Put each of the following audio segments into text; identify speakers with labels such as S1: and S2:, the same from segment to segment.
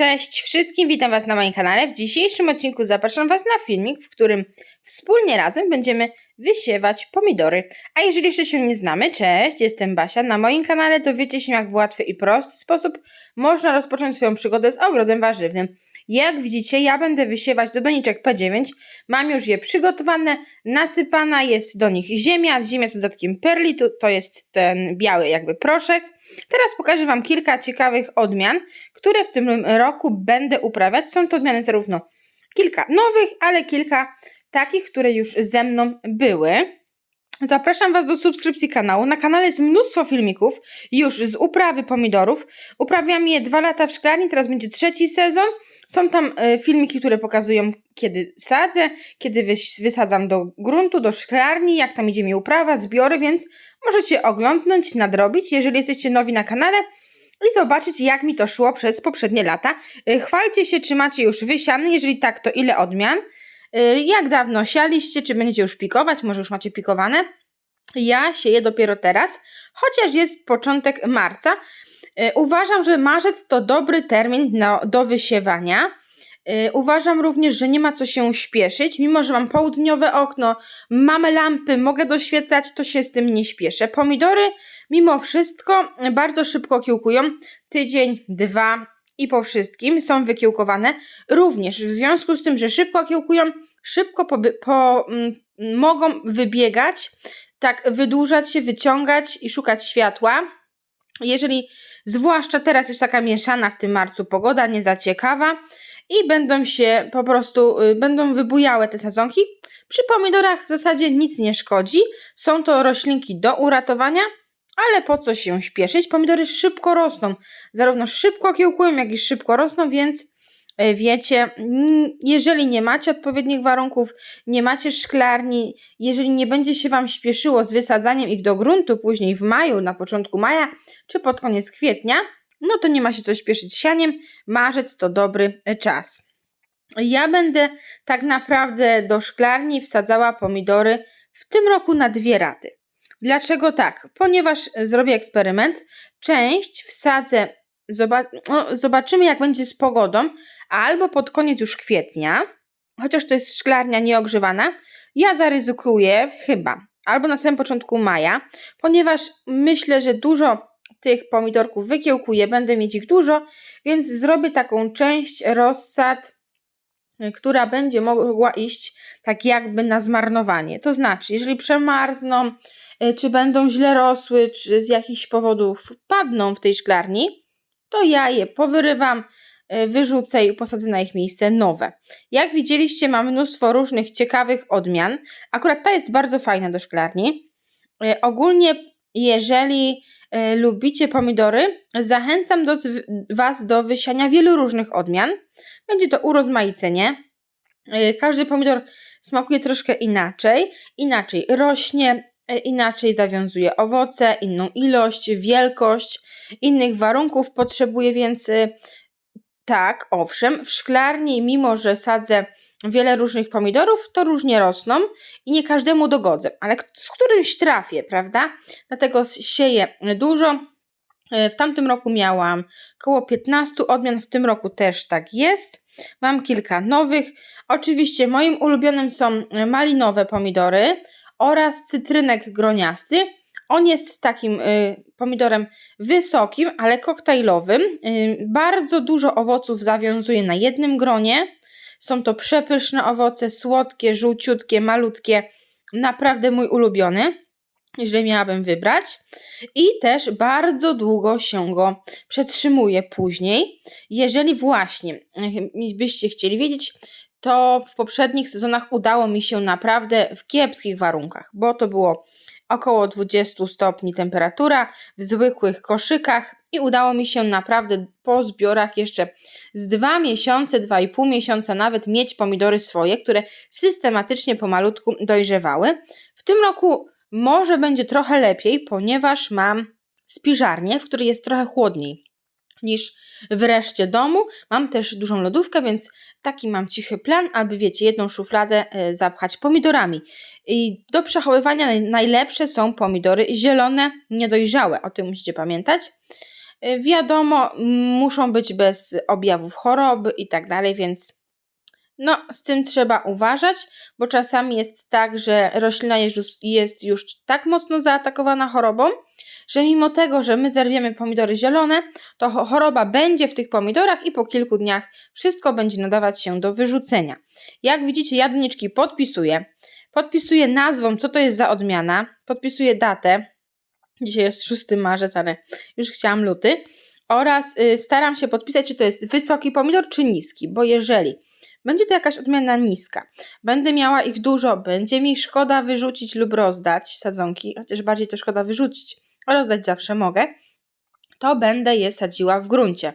S1: Cześć wszystkim, witam Was na moim kanale. W dzisiejszym odcinku zapraszam Was na filmik, w którym wspólnie razem będziemy wysiewać pomidory. A jeżeli jeszcze się nie znamy, cześć, jestem Basia. Na moim kanale dowiecie się jak w łatwy i prosty sposób można rozpocząć swoją przygodę z ogrodem warzywnym. Jak widzicie, ja będę wysiewać do doniczek P9. Mam już je przygotowane, nasypana jest do nich ziemia, ziemia z dodatkiem perli, to, to jest ten biały jakby proszek. Teraz pokażę Wam kilka ciekawych odmian, które w tym roku będę uprawiać. Są to odmiany zarówno kilka nowych, ale kilka takich, które już ze mną były. Zapraszam Was do subskrypcji kanału. Na kanale jest mnóstwo filmików już z uprawy pomidorów. Uprawiam je dwa lata w szklarni, teraz będzie trzeci sezon. Są tam e, filmiki, które pokazują, kiedy sadzę, kiedy wys wysadzam do gruntu, do szklarni, jak tam idzie mi uprawa, zbiory, więc możecie oglądnąć, nadrobić, jeżeli jesteście nowi na kanale i zobaczyć, jak mi to szło przez poprzednie lata. E, chwalcie się, czy macie już wysiany, jeżeli tak, to ile odmian. E, jak dawno sialiście, czy będziecie już pikować, może już macie pikowane. Ja sieję dopiero teraz, chociaż jest początek marca. Uważam, że marzec to dobry termin do wysiewania. Uważam również, że nie ma co się śpieszyć, mimo że mam południowe okno, mamy lampy, mogę doświetlać, to się z tym nie śpieszę. Pomidory, mimo wszystko, bardzo szybko kiełkują. Tydzień, dwa i po wszystkim są wykiełkowane. Również w związku z tym, że szybko kiełkują, szybko po, po, mogą wybiegać, tak wydłużać się, wyciągać i szukać światła. Jeżeli zwłaszcza teraz jest taka mieszana w tym marcu pogoda, nie za ciekawa i będą się po prostu, y, będą wybujały te sadzonki. Przy pomidorach w zasadzie nic nie szkodzi. Są to roślinki do uratowania, ale po co się śpieszyć? Pomidory szybko rosną. Zarówno szybko kiełkują, jak i szybko rosną, więc E, wiecie, jeżeli nie macie odpowiednich warunków, nie macie szklarni, jeżeli nie będzie się Wam śpieszyło z wysadzaniem ich do gruntu później w maju, na początku maja czy pod koniec kwietnia, no to nie ma się co śpieszyć sianiem. Marzec to dobry e, czas. Ja będę tak naprawdę do szklarni wsadzała pomidory w tym roku na dwie raty. Dlaczego tak? Ponieważ zrobię eksperyment. Część wsadzę zobaczymy, jak będzie z pogodą, albo pod koniec już kwietnia, chociaż to jest szklarnia nieogrzewana, ja zaryzykuję chyba, albo na samym początku maja, ponieważ myślę, że dużo tych pomidorków wykiełkuję, będę mieć ich dużo, więc zrobię taką część rozsad, która będzie mogła iść tak jakby na zmarnowanie. To znaczy, jeżeli przemarzną, y, czy będą źle rosły, czy z jakichś powodów padną w tej szklarni, to ja je powyrywam, e, wyrzucę i posadzę na ich miejsce nowe. Jak widzieliście, mam mnóstwo różnych ciekawych odmian. Akurat ta jest bardzo fajna do szklarni. E, ogólnie, jeżeli e, lubicie pomidory, zachęcam do, Was do wysiania wielu różnych odmian. Będzie to urozmaicenie. Każdy pomidor smakuje troszkę inaczej, inaczej rośnie, E, inaczej zawiązuje owoce, inną ilość, wielkość, innych warunków potrzebuje, więc y, tak, owszem, w szklarni, mimo że sadzę wiele różnych pomidorów, to różnie rosną i nie każdemu dogodzę, ale z którymś trafię, prawda? Dlatego sieję dużo. E, w tamtym roku miałam około 15 odmian, w tym roku też tak jest. Mam kilka nowych. Oczywiście moim ulubionym są malinowe pomidory oraz cytrynek groniasty. On jest takim y, pomidorem wysokim, ale koktajlowym. Y, bardzo dużo owoców zawiązuje na jednym gronie. Są to przepyszne owoce, słodkie, żółciutkie, malutkie. Naprawdę mój ulubiony, jeżeli miałabym wybrać. I też bardzo długo się go przetrzymuje później. Jeżeli właśnie y, byście chcieli wiedzieć, to w poprzednich sezonach udało mi się naprawdę w kiepskich warunkach, bo to było około 20 stopni temperatura w zwykłych koszykach i udało mi się naprawdę po zbiorach jeszcze z 2 miesiące, 2,5 miesiąca nawet mieć pomidory swoje, które systematycznie pomalutku dojrzewały. W tym roku może będzie trochę lepiej, ponieważ mam spiżarnię, w której jest trochę chłodniej niż w reszcie domu. Mam też dużą lodówkę, więc taki mam cichy plan, aby wiecie, jedną szufladę e, zapchać pomidorami. I do przechowywania najlepsze są pomidory zielone, niedojrzałe, o tym musicie pamiętać. Y, Wiadomo, muszą być bez objawów choroby i tak dalej, więc no, z tym trzeba uważać, bo czasami jest tak, że roślina jest już, tak mocno zaatakowana chorobą, że mimo tego, że my zerwiemy pomidory zielone, to cho- choroba będzie w tych pomidorach i po kilku dniach wszystko będzie nadawać się do wyrzucenia. Jak widzicie, ja doniczki podpisuję. Podpisuję nazwą, co to jest za odmiana, podpisuję datę. Dzisiaj jest 6 marzec, ale już chciałam luty. Oraz y, staram się podpisać, czy to jest wysoki pomidor, czy niski, bo jeżeli będzie to jakaś odmiana niska, będę miała ich dużo, będzie mi szkoda wyrzucić lub rozdać sadzonki, chociaż bardziej to szkoda wyrzucić, rozdać zawsze mogę, to będę je sadziła w gruncie.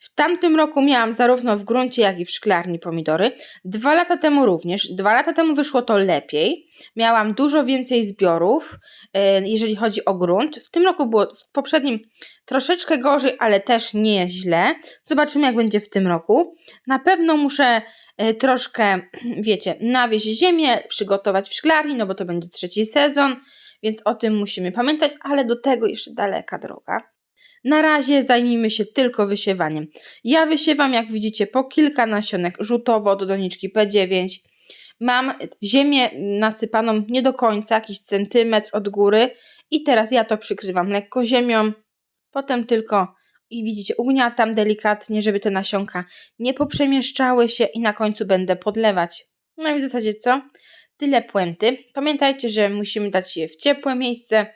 S1: W tamtym roku miałam zarówno w gruncie, jak i w szklarni pomidory. Dwa lata temu również. Dwa lata temu wyszło to lepiej. Miałam dużo więcej zbiorów, e, jeżeli chodzi o grunt. W tym roku było, w poprzednim troszeczkę gorzej, ale też nie źle. Zobaczymy, jak będzie w tym roku. Na pewno muszę e, troszkę, wiecie, nawieźć ziemię, przygotować w szklarni, no bo to będzie trzeci sezon, więc o tym musimy pamiętać, ale do tego jeszcze daleka droga. Na razie zajmijmy się tylko wysiewaniem. Ja wysiewam, jak widzicie, po kilka nasionek rzutowo do doniczki P9. Mam ziemię nasypaną nie do końca, jakiś centymetr od góry i teraz ja to przykrywam lekko ziemią, potem tylko i widzicie, ugniatam delikatnie, żeby te nasionka nie poprzemieszczały się i na końcu będę podlewać. No i w zasadzie co? Tyle puenty. Pamiętajcie, że musimy dać je w ciepłe miejsce,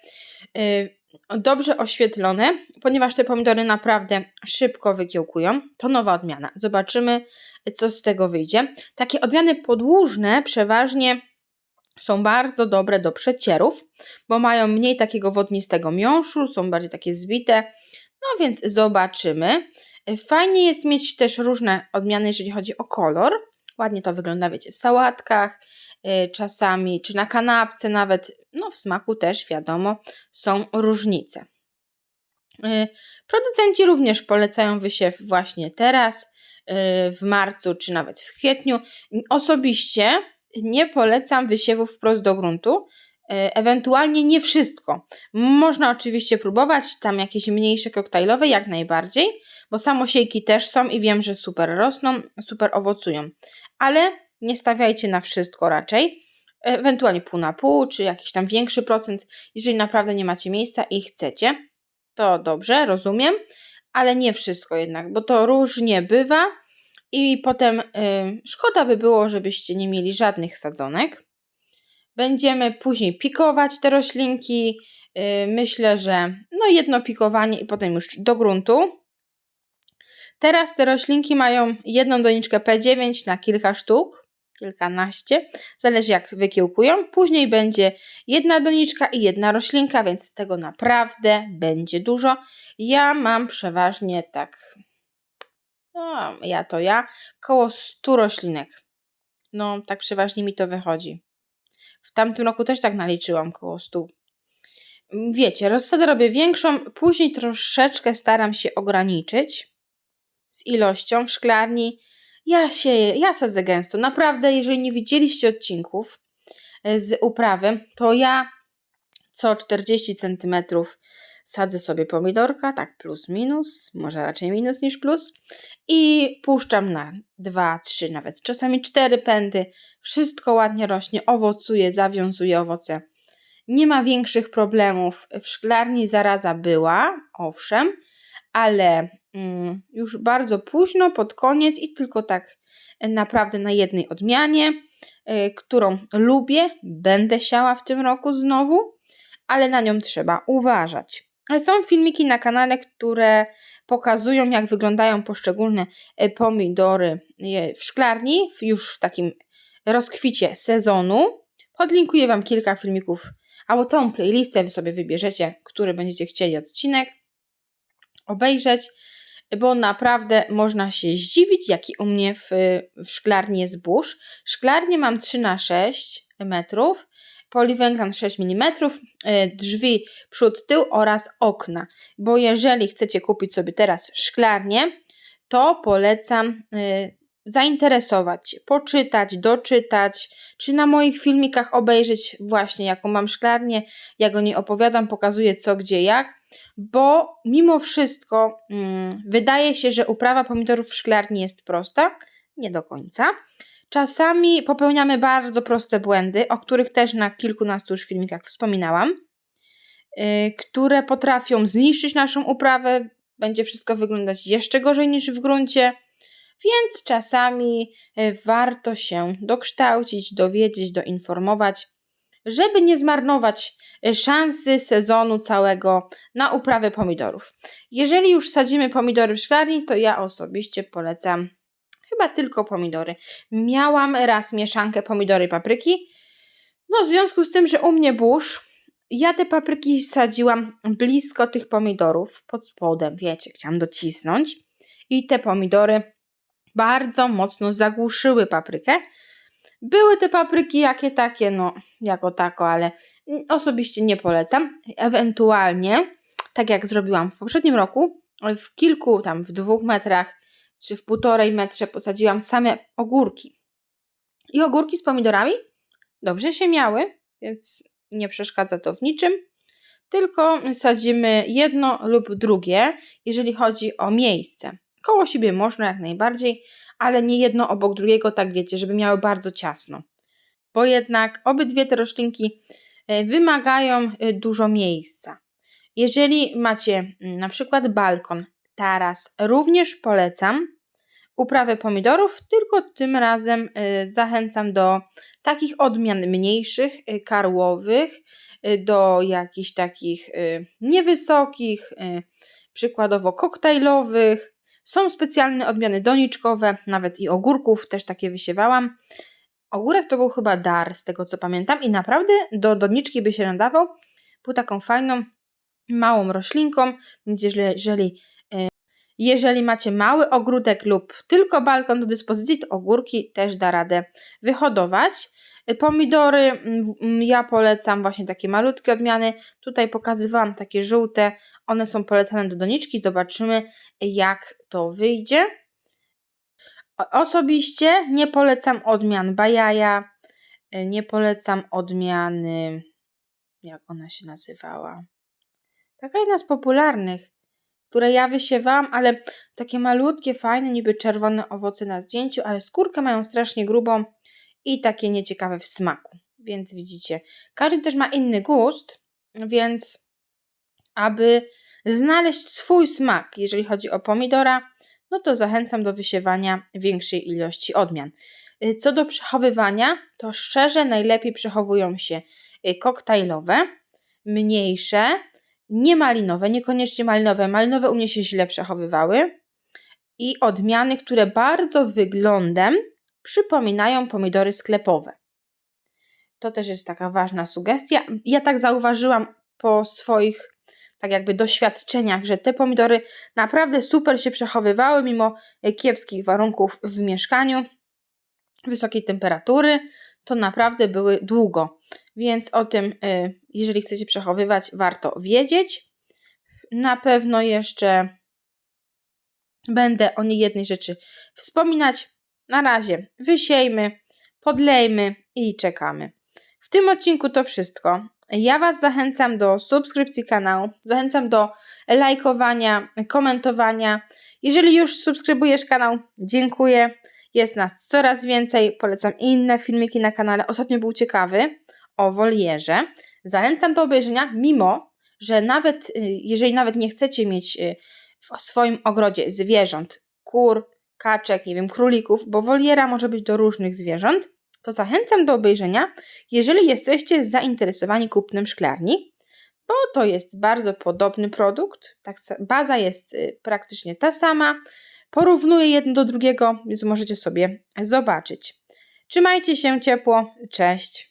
S1: yy, dobrze oświetlone, ponieważ te pomidory naprawdę szybko wykiełkują. To nowa odmiana. Zobaczymy, co z tego wyjdzie. Takie odmiany podłużne przeważnie są bardzo dobre do przecierów, bo mają mniej takiego wodnistego miąższu, są bardziej takie zbite. No więc zobaczymy. Fajnie jest mieć też różne odmiany, jeżeli chodzi o kolor. Ładnie to wygląda, wiecie, w sałatkach, y, czasami, czy na kanapce nawet. No w smaku też, wiadomo, są różnice. Y, Producenci również polecają wysiew właśnie teraz, y, w marcu, czy nawet w kwietniu. Osobiście nie polecam wysiewów wprost do gruntu, e, ewentualnie nie wszystko. Można oczywiście próbować, tam jakieś mniejsze koktajlowe, jak najbardziej, bo samosiejki też są i wiem, że super rosną, super owocują, ale nie stawiajcie na wszystko raczej, ewentualnie pół na pół, czy jakiś tam większy procent, jeżeli naprawdę nie macie miejsca i chcecie, to dobrze, rozumiem, ale nie wszystko jednak, bo to różnie bywa i potem y, szkoda by było, żebyście nie mieli żadnych sadzonek. Będziemy później pikować te roślinki. Y, myślę, że no jedno pikowanie i potem już do gruntu. Teraz te roślinki mają jedną doniczkę P9 na kilka sztuk, kilkanaście, zależy jak wykiełkują. Później będzie jedna doniczka i jedna roślinka, więc tego naprawdę będzie dużo. Ja mam przeważnie tak, no ja to ja, koło 100 roślinek. No tak przeważnie mi to wychodzi. W tamtym roku też tak naliczyłam koło 100. Wiecie, rozsadę robię większą, później troszeczkę staram się ograniczyć z ilością w szklarni. Ja się, ja sadzę gęsto. Naprawdę, jeżeli nie widzieliście odcinków e, z uprawy, to ja co 40 cm sadzę sobie pomidorka, tak plus minus, może raczej minus niż plus i puszczam na 2, 3, nawet czasami 4 pędy. Wszystko ładnie rośnie, owocuje, zawiązuje owoce. Nie ma większych problemów. W szklarni zaraza była, owszem, ale mm, już bardzo późno, pod koniec i tylko tak naprawdę na jednej odmianie, y, którą lubię, będę siała w tym roku znowu, ale na nią trzeba uważać. Są filmiki na kanale, które pokazują, jak wyglądają poszczególne e, pomidory e, w szklarni, już w takim rozkwicie sezonu. Podlinkuję Wam kilka filmików, albo całą playlistę Wy sobie wybierzecie, który będziecie chcieli odcinek obejrzeć, bo naprawdę można się zdziwić, jaki u mnie w, w szklarni jest burz. Mam 3 na 6 metrów, poliwęglan 6 mm, drzwi przód, tył oraz okna. Bo jeżeli chcecie kupić sobie teraz szklarnię, to polecam y, zainteresować poczytać, doczytać, czy na moich filmikach obejrzeć właśnie jaką mam szklarnię, jak o niej opowiadam, pokazuję co, gdzie, jak, bo mimo wszystko mm, wydaje się, że uprawa pomidorów w szklarni jest prosta, nie do końca. Czasami popełniamy bardzo proste błędy, o których też na kilkunastu już filmikach wspominałam, yy, które potrafią zniszczyć naszą uprawę, będzie wszystko wyglądać jeszcze gorzej niż w gruncie więc czasami e, warto się dokształcić, dowiedzieć, doinformować, żeby nie zmarnować e, szansy sezonu całego na uprawę pomidorów. Jeżeli już sadzimy pomidory w szklarni, to ja osobiście polecam chyba tylko pomidory. Miałam raz mieszankę pomidory i papryki. No, w związku z tym, że u mnie burz, ja te papryki sadziłam blisko tych pomidorów, pod spodem, wiecie, chciałam docisnąć. I te pomidory bardzo mocno zagłuszyły paprykę. Były te papryki jakie takie, no jako tako, ale osobiście nie polecam. Ewentualnie, tak jak zrobiłam w poprzednim roku, w kilku, tam w dwóch metrach czy w półtorej metrze posadziłam same ogórki. I ogórki z pomidorami dobrze się miały, więc nie przeszkadza to w niczym. Tylko sadzimy jedno lub drugie, jeżeli chodzi o miejsce. Koło siebie można jak najbardziej, ale nie jedno obok drugiego, tak wiecie, żeby miały bardzo ciasno. Bo jednak obydwie te roślinki e, wymagają e, dużo miejsca. Jeżeli macie mm, na przykład balkon, taras, również polecam uprawę pomidorów, tylko tym razem e, zachęcam do takich odmian mniejszych, karłowych, do jakichś takich niewysokich, przykładowo koktajlowych, są specjalne odmiany doniczkowe, nawet i ogórków, też takie wysiewałam. Ogórek to był chyba dar, z tego co pamiętam, i naprawdę do doniczki by się nadawał. Był taką fajną, małą roślinką, więc jeżeli, jeżeli, e, jeżeli macie mały ogródek lub tylko balkon do dyspozycji, to ogórki też da radę wyhodować. Pomidory mm, mm, ja polecam właśnie takie malutkie odmiany. Tutaj pokazywałam takie żółte. One są polecane do doniczki. Zobaczymy jak to wyjdzie. Osobiście nie polecam odmian bajaja. Nie polecam odmiany jak ona się nazywała. Taka jedna z popularnych, które ja wysiewałam, ale takie malutkie, fajne, niby czerwone owoce na zdjęciu, ale skórkę mają strasznie grubą i takie nieciekawe w smaku. Więc widzicie, każdy też ma inny gust, więc aby znaleźć swój smak, jeżeli chodzi o pomidora, no to zachęcam do wysiewania większej ilości odmian. Y, co do przechowywania, to szczerze najlepiej przechowują się y, koktajlowe, mniejsze, nie malinowe, niekoniecznie malinowe. Malinowe u mnie się źle przechowywały. I odmiany, które bardzo wyglądem przypominają pomidory sklepowe. To też jest taka ważna sugestia. Ja tak zauważyłam po swoich tak jakby doświadczeniach, że te pomidory naprawdę super się przechowywały mimo kiepskich warunków w mieszkaniu, wysokiej temperatury, to naprawdę były długo. Więc o tym, y, jeżeli chcecie przechowywać, warto wiedzieć. Na pewno jeszcze będę o niejednej rzeczy wspominać. Na razie wysiejmy, podlejmy i czekamy. W tym odcinku to wszystko. Ja Was zachęcam do subskrypcji kanału, zachęcam do lajkowania, komentowania. Jeżeli już subskrybujesz kanał, dziękuję. Jest nas coraz więcej. Polecam inne filmiki na kanale. Ostatnio był ciekawy o wolierze. Zachęcam do obejrzenia, mimo że nawet y, jeżeli nawet nie chcecie mieć y, w swoim ogrodzie zwierząt, kur, kaczek, nie wiem, królików, bo woliera może być do różnych zwierząt, to zachęcam do obejrzenia, jeżeli jesteście zainteresowani kupnem szklarni, bo to jest bardzo podobny produkt. Tak, baza jest y, praktycznie ta sama. Porównuję jedno do drugiego, więc możecie sobie zobaczyć. Trzymajcie się ciepło. Cześć.